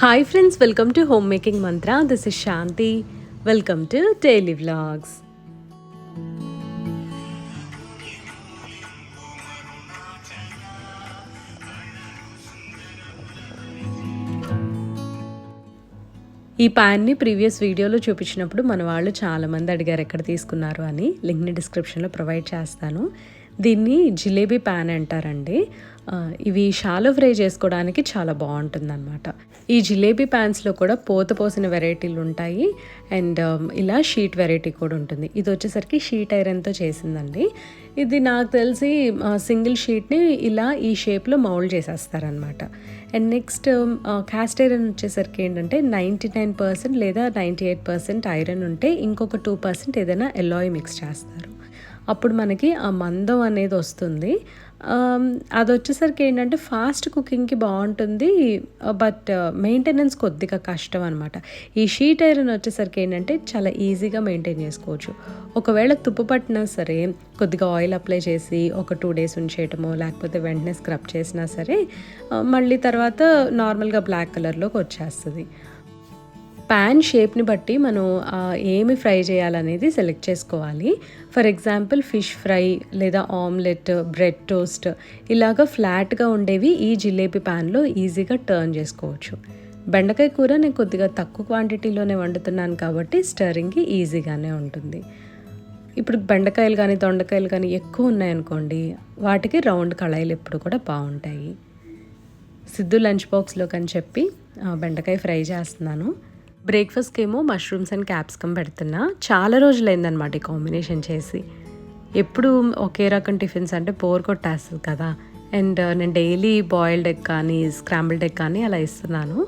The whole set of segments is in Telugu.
Hi friends welcome to home making mantra this is Shanti welcome to daily vlogs ఈ ప్యాన్ని ప్రీవియస్ వీడియోలో చూపించినప్పుడు మన వాళ్ళు చాలామంది అడిగారు ఎక్కడ తీసుకున్నారు అని. లింక్ని డిస్క్రిప్షన్లో ప్రొవైడ్ చేస్తాను. దీన్ని జిలేబీ ప్యాన్ అంటారండి. ఇవి షాలో ఫ్రై చేసుకోవడానికి చాలా బాగుంటుందన్నమాట. ఈ జిలేబీ ప్యాన్స్లో కూడా పోత పోసిన వెరైటీలు ఉంటాయి. అండ్ ఇలా షీట్ వెరైటీ కూడా ఉంటుంది. ఇది వచ్చేసరికి షీట్ ఐరన్తో చేసిందండి. ఇది నాకు తెలిసి సింగిల్ షీట్ని ఇలా ఈ షేప్లో మౌల్డ్ చేసేస్తారనమాట అండ్ నెక్స్ట్ క్యాస్ట్ ఐరన్ వచ్చేసరికి ఏంటంటే నైంటీ నైన్ పర్సెంట్ లేదా నైంటీ ఎయిట్ పర్సెంట్ ఐరన్ ఉంటే ఇంకొక టూ పర్సెంట్ ఏదైనా ఎల్లాయి మిక్స్ చేస్తారు. అప్పుడు మనకి ఆ మందం అనేది వస్తుంది. అది వచ్చేసరికి ఏంటంటే ఫాస్ట్ కుకింగ్కి బాగుంటుంది బట్ మెయింటెనెన్స్ కొద్దిగా కష్టం అనమాట ఈ షీట్ ఐరన్ వచ్చేసరికి ఏంటంటే చాలా ఈజీగా మెయింటైన్ చేసుకోవచ్చు. ఒకవేళ తుప్పు పట్టినా సరే కొద్దిగా ఆయిల్ అప్లై చేసి ఒక టూ డేస్ ఉంచేయటమో లేకపోతే వెంటనే స్క్రబ్ చేసినా సరే మళ్ళీ తర్వాత నార్మల్గా బ్లాక్ కలర్లోకి వచ్చేస్తుంది. ప్యాన్ షేప్ని బట్టి మనం ఏమి ఫ్రై చేయాలనేది సెలెక్ట్ చేసుకోవాలి. ఫర్ ఎగ్జాంపుల్ ఫిష్ ఫ్రై లేదా ఆమ్లెట్ బ్రెడ్ టోస్ట్ ఇలాగ ఫ్లాట్గా ఉండేవి ఈ జిలేబీ ప్యాన్లో ఈజీగా టర్న్ చేసుకోవచ్చు. బెండకాయ కూర నేను కొద్దిగా తక్కువ క్వాంటిటీలోనే వండుతున్నాను కాబట్టి స్టరింగ్కి ఈజీగానే ఉంటుంది. ఇప్పుడు బెండకాయలు కానీ దొండకాయలు కానీ ఎక్కువ ఉన్నాయనుకోండి వాటికి రౌండ్ కళాయిలు ఎప్పుడు కూడా బాగుంటాయి. సిద్ధు లంచ్ బాక్స్లోకి అని చెప్పి బెండకాయ ఫ్రై చేస్తున్నాను. బ్రేక్ఫాస్ట్కి ఏమో మష్రూమ్స్ అండ్ క్యాప్సికమ్ పెడుతున్నా. చాలా రోజులైందనమాట ఈ కాంబినేషన్ చేసి. ఎప్పుడు ఒకే రకం టిఫిన్స్ అంటే బోర్ కొట్టేస్తుంది కదా. అండ్ నేను డైలీ బాయిల్డ్ ఎగ్ కానీ స్క్రాంబుల్డ్ ఎగ్ కానీ అలా ఇస్తున్నాను.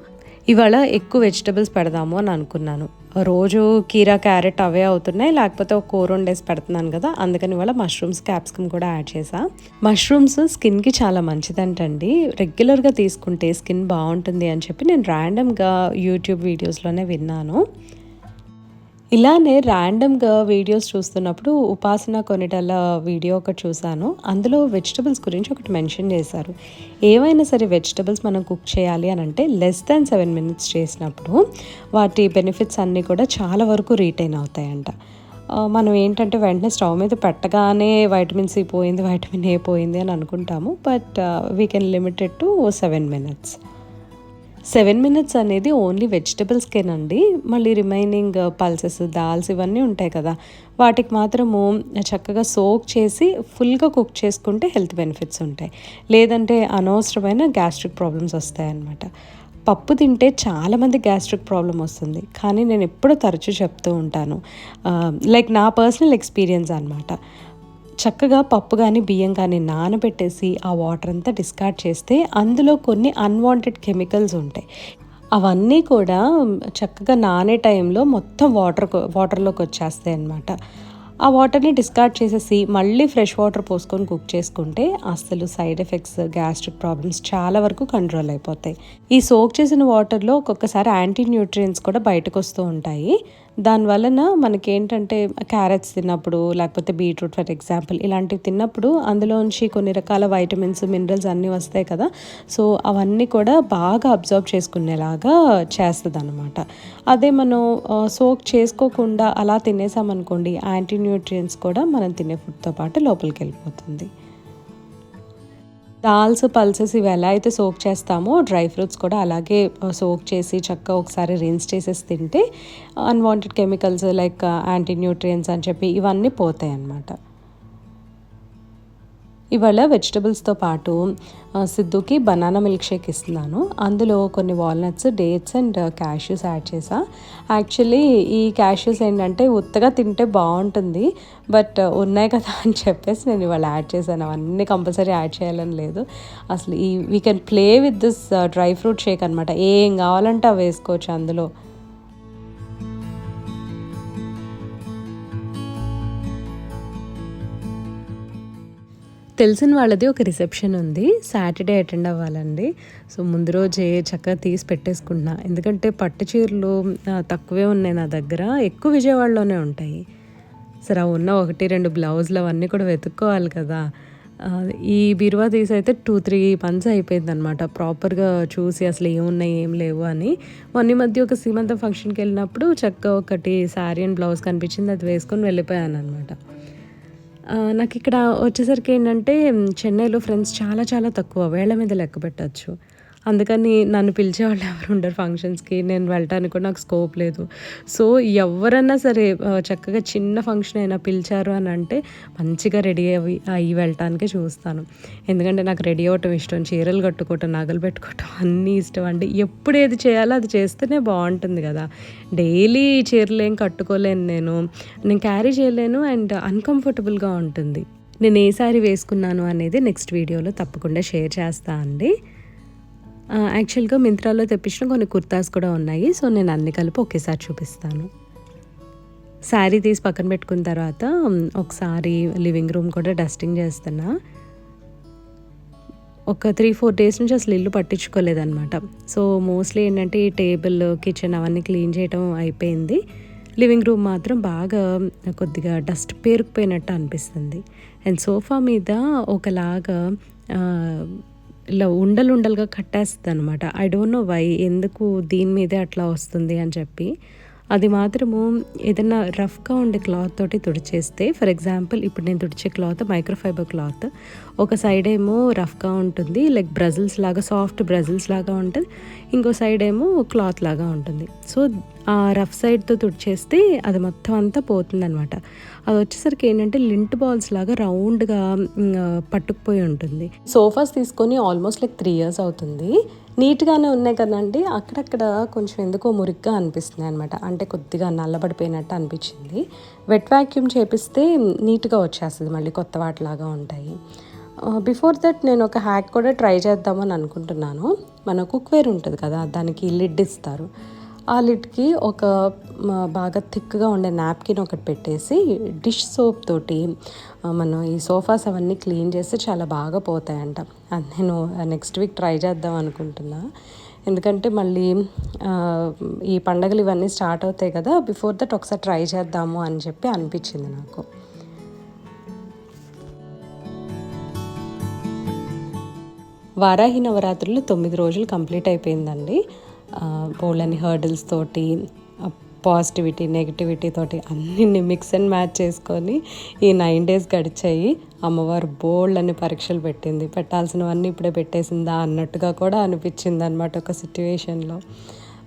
ఇవాళ ఎక్కువ వెజిటబుల్స్ పెడదాము అని అనుకున్నాను. రోజు కీరా క్యారెట్ అవే అవుతున్నాయి. లేకపోతే ఒక కూర వండేసి పెడుతున్నాను కదా అందుకని ఇవాళ మష్రూమ్స్ క్యాప్సికమ్ కూడా యాడ్ చేసా. మష్రూమ్స్ స్కిన్కి చాలా మంచిదంటండి. రెగ్యులర్గా తీసుకుంటే స్కిన్ బాగుంటుంది అని చెప్పి నేను ర్యాండమ్గా యూట్యూబ్ వీడియోస్లోనే విన్నాను. ఇలానే ర్యాండమ్గా వీడియోస్ చూస్తున్నప్పుడు ఉపాసన కొనిటల వీడియో ఒకటి చూశాను. అందులో వెజిటబుల్స్ గురించి ఒకటి మెన్షన్ చేశారు. ఏవైనా సరే వెజిటబుల్స్ మనం కుక్ చేయాలి అని అంటే లెస్ దాన్ సెవెన్ మినిట్స్ చేసినప్పుడు వాటి బెనిఫిట్స్ అన్నీ కూడా చాలా వరకు రీటైన్ అవుతాయంట. మనం ఏంటంటే వెంటనే స్టవ్ మీద పెట్టగానే వైటమిన్ సి పోయింది వైటమిన్ ఏ పోయింది అని అనుకుంటాము. But we can limited to seven minutes seven minutes అనేది ఓన్లీ వెజిటబుల్స్కేనండి మళ్ళీ రిమైనింగ్ uh, పల్సెస్ దాల్స్ ఇవన్నీ ఉంటాయి కదా. వాటికి మాత్రము చక్కగా సోక్ చేసి ఫుల్గా కుక్ చేసుకుంటే హెల్త్ బెనిఫిట్స్ ఉంటాయి. లేదంటే అనవసరమైన గ్యాస్ట్రిక్ ప్రాబ్లమ్స్ వస్తాయన్నమాట. పప్పు తింటే చాలామంది గ్యాస్ట్రిక్ ప్రాబ్లం వస్తుంది. కానీ నేను ఎప్పుడూ తరచూ చెప్తూ ఉంటాను. Uh, లైక్ నా పర్సనల్ ఎక్స్పీరియన్స్ అనమాట చక్కగా పప్పు కానీ బియ్యం కానీ నానబెట్టేసి ఆ వాటర్ అంతా డిస్కార్డ్ చేస్తే అందులో కొన్ని అన్వాంటెడ్ కెమికల్స్ ఉంటాయి. అవన్నీ కూడా చక్కగా నానే టైంలో మొత్తం వాటర్ వాటర్లోకి వచ్చేస్తాయి అన్నమాట. ఆ వాటర్ని డిస్కార్డ్ చేసేసి మళ్ళీ ఫ్రెష్ వాటర్ పోసుకొని కుక్ చేసుకుంటే అసలు సైడ్ ఎఫెక్ట్స్ గ్యాస్ట్రిక్ ప్రాబ్లమ్స్ చాలా వరకు కంట్రోల్ అయిపోతాయి. ఈ సోక్ చేసిన వాటర్లో ఒక్కొక్కసారి యాంటీ న్యూట్రియన్స్ కూడా బయటకు వస్తూ ఉంటాయి. దాని వలన మనకేంటంటే క్యారెట్స్ తిన్నప్పుడు లేకపోతే బీట్రూట్ ఫర్ ఎగ్జాంపుల్ ఇలాంటివి తిన్నప్పుడు అందులోంచి కొన్ని రకాల వైటమిన్స్ మినరల్స్ అన్నీ వస్తాయి కదా. సో అవన్నీ కూడా బాగా అబ్జర్వ్ చేసుకునేలాగా చేస్తుంది అనమాట అదే మనం సోక్ చేసుకోకుండా అలా తినేసామనుకోండి యాంటీ న్యూట్రియన్స్ కూడా మనం తినే ఫుడ్తో పాటు లోపలికి వెళ్ళిపోతుంది దాల్స్ పల్సెస్ ఇవి ఎలా అయితే సోక్ చేస్తామో డ్రై ఫ్రూట్స్ కూడా అలాగే సోక్ చేసి చక్కగా ఒకసారి రిన్స్ చేసేసి తింటే unwanted chemicals like anti nutrients అని చెప్పి ఇవన్నీ పోతాయి అన్నమాట ఇవాళ వెజిటబుల్స్తో పాటు సిద్ధుకి బనానా మిల్క్ షేక్ ఇస్తున్నాను. అందులో కొన్ని walnuts dates and cashews add చేసా యాక్చువల్లీ ఈ క్యాష్యూస్ ఏంటంటే ఉత్తగా తింటే బాగుంటుంది బట్ ఉన్నాయి కదా అని చెప్పేసి నేను ఇవాళ యాడ్ చేశాను. అవన్నీ కంపల్సరీ యాడ్ చేయాలని లేదు. అసలు ఈ we can play with this dry fruit shake అనమాట ఏం కావాలంటే అవి వేసుకోవచ్చు అందులో. తెలిసిన వాళ్ళది ఒక రిసెప్షన్ ఉంది. సాటర్డే అటెండ్ అవ్వాలండి. సో ముందు రోజే చక్కగా తీసి పెట్టేసుకుంటున్నా. ఎందుకంటే పట్టు చీరలు తక్కువే ఉన్నాయి నా దగ్గర. ఎక్కువ విజయవాడలోనే ఉంటాయి. సరే ఉన్న ఒకటి రెండు బ్లౌజులు అవన్నీ కూడా వెతుక్కోవాలి కదా. ఈ బీరువా తీసి అయితే టూ త్రీ మంత్స్ అయిపోయింది అనమాట ప్రాపర్గా చూసి అసలు ఏమున్నాయి ఏం లేవు అని. మొన్న మధ్య ఒక సీమంత ఫంక్షన్కి వెళ్ళినప్పుడు చక్కగా ఒకటి శారీ అండ్ బ్లౌజ్ కనిపించింది. అది వేసుకొని వెళ్ళిపోయాను అనమాట నాకు ఇక్కడ వచ్చేసరికి ఏంటంటే చెన్నైలో ఫ్రెండ్స్ చాలా చాలా తక్కువ. వేళ్ళ మీద లెక్క పెట్టచ్చు. అందుకని నన్ను పిలిచేవాళ్ళు ఎవరు ఉండరు ఫంక్షన్స్కి. నేను వెళ్ళటానికి కూడా నాకు స్కోప్ లేదు. సో ఎవరన్నా సరే చక్కగా చిన్న ఫంక్షన్ అయినా పిలిచారు అని అంటే మంచిగా రెడీ అవి అయ్యి వెళ్ళటానికే చూస్తాను. ఎందుకంటే నాకు రెడీ అవ్వటం ఇష్టం చీరలు కట్టుకోవటం నగలు పెట్టుకోవటం అన్నీ ఇష్టం అండి. ఎప్పుడు ఏది చేయాలో అది చేస్తేనే బాగుంటుంది కదా. డైలీ చీరలు ఏం కట్టుకోలేను నేను. నేను క్యారీ చేయలేను అండ్ అన్కంఫర్టబుల్గా ఉంటుంది. నేను ఏ సారీ వేసుకున్నాను అనేది నెక్స్ట్ వీడియోలో తప్పకుండా షేర్ చేస్తా అండి. యాక్చువల్గా మింత్రాలో తెప్పించిన కొన్ని కుర్తాస్ కూడా ఉన్నాయి. సో నేను అన్ని కలిపి ఒకేసారి చూపిస్తాను. శారీ తీసి పక్కన పెట్టుకున్న తర్వాత ఒకసారి లివింగ్ రూమ్ కూడా డస్టింగ్ చేస్తున్నా. ఒక త్రీ ఫోర్ డేస్ నుంచి అసలు ఇల్లు పట్టించుకోలేదన్నమాట. సో మోస్ట్లీ ఏంటంటే ఈ టేబుల్ కిచెన్ అవన్నీ క్లీన్ చేయడం అయిపోయింది. లివింగ్ రూమ్ మాత్రం బాగా కొద్దిగా డస్ట్ పేరుకుపోయినట్టు అనిపిస్తుంది. అండ్ సోఫా మీద ఒకలాగా ఇలా ఉండలు ఉండలుగా కట్టేస్తుంది అనమాట ఐ డోంట్ నో వై ఎందుకు దీని మీదే అట్లా వస్తుంది అని చెప్పి. అది మాత్రము ఏదైనా రఫ్గా ఉండే క్లాత్ తోటి తుడిచేస్తే ఫర్ ఎగ్జాంపుల్ ఇప్పుడు నేను తుడిచే క్లాత్ మైక్రోఫైబర్ క్లాత్ ఒక సైడ్ ఏమో రఫ్గా ఉంటుంది లైక్ బ్రజిల్స్ లాగా సాఫ్ట్ బ్రజిల్స్ లాగా ఉంటుంది ఇంకో సైడ్ ఏమో క్లాత్ లాగా ఉంటుంది. సో ఆ రఫ్ సైడ్తో తుడిచేస్తే అది మొత్తం అంతా పోతుందనమాట అది వచ్చేసరికి ఏంటంటే లింట్ బాల్స్ లాగా రౌండ్గా పట్టుకుపోయి ఉంటుంది. సోఫాస్ తీసుకొని ఆల్మోస్ట్ లైక్ త్రీ ఇయర్స్ అవుతుంది. నీట్గానే ఉన్నాయి కదండి. అక్కడక్కడ కొంచెం ఎందుకో మురిగ్గా అనిపిస్తుంది అనమాట అంటే కొద్దిగా నల్లబడిపోయినట్టు అనిపించింది. వెట్ వ్యాక్యూమ్ చేపిస్తే నీట్గా వచ్చేస్తుంది మళ్ళీ కొత్త వాటిలాగా ఉంటాయి. Uh, బిఫోర్ దట్ నేను ఒక హ్యాక్ కూడా ట్రై చేద్దామని అనుకుంటున్నాను. మన కుక్వేర్ ఉంటుంది కదా దానికి లిడ్ ఇస్తారు. ఆ లిడ్కి ఒక బాగా థిక్గా ఉండే నాప్కిన్ ఒకటి పెట్టేసి డిష్ సోప్ తోటి మనం ఈ సోఫాస్ అవన్నీ క్లీన్ చేస్తే చాలా బాగా పోతాయంట. అది నేను నెక్స్ట్ వీక్ ట్రై చేద్దాం అనుకుంటున్నా. ఎందుకంటే మళ్ళీ ఈ పండగలు ఇవన్నీ స్టార్ట్ అవుతాయి కదా బిఫోర్ దట్ ఒకసారి ట్రై చేద్దాము అని చెప్పి అనిపించింది నాకు. వారాహి నవరాత్రులు తొమ్మిది రోజులు కంప్లీట్ అయిపోయిందండి. బోల్డని హర్డిల్స్ తోటి పాజిటివిటీ నెగిటివిటీ తోటి అన్ని మిక్స్ అండ్ మ్యాచ్ చేసుకొని ఈ నైన్ డేస్ గడిచాయి. అమ్మవారు బోల్డ్ అని పరీక్షలు పెట్టింది. పెట్టాల్సినవన్నీ ఇప్పుడే పెట్టేసిందా అన్నట్టుగా కూడా అనిపించింది అనమాట ఒక సిట్యువేషన్లో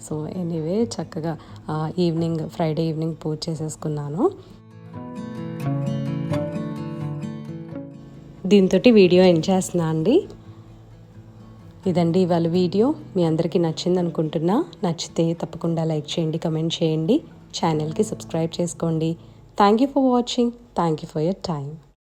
సో ఎనీవే చక్కగా ఈవినింగ్ ఫ్రైడే ఈవినింగ్ పూజ చేసేసుకున్నాను. దీంతో వీడియో ఎండ్ చేస్తున్నా అండి ఇదండి ఇవాళ వీడియో. మీ అందరికీ నచ్చింది అనుకుంటున్నా నచ్చితే తప్పకుండా లైక్ చేయండి కమెంట్ చేయండి. ఛానల్కి సబ్స్క్రైబ్ చేసుకోండి. Thank you for watching thank you for your time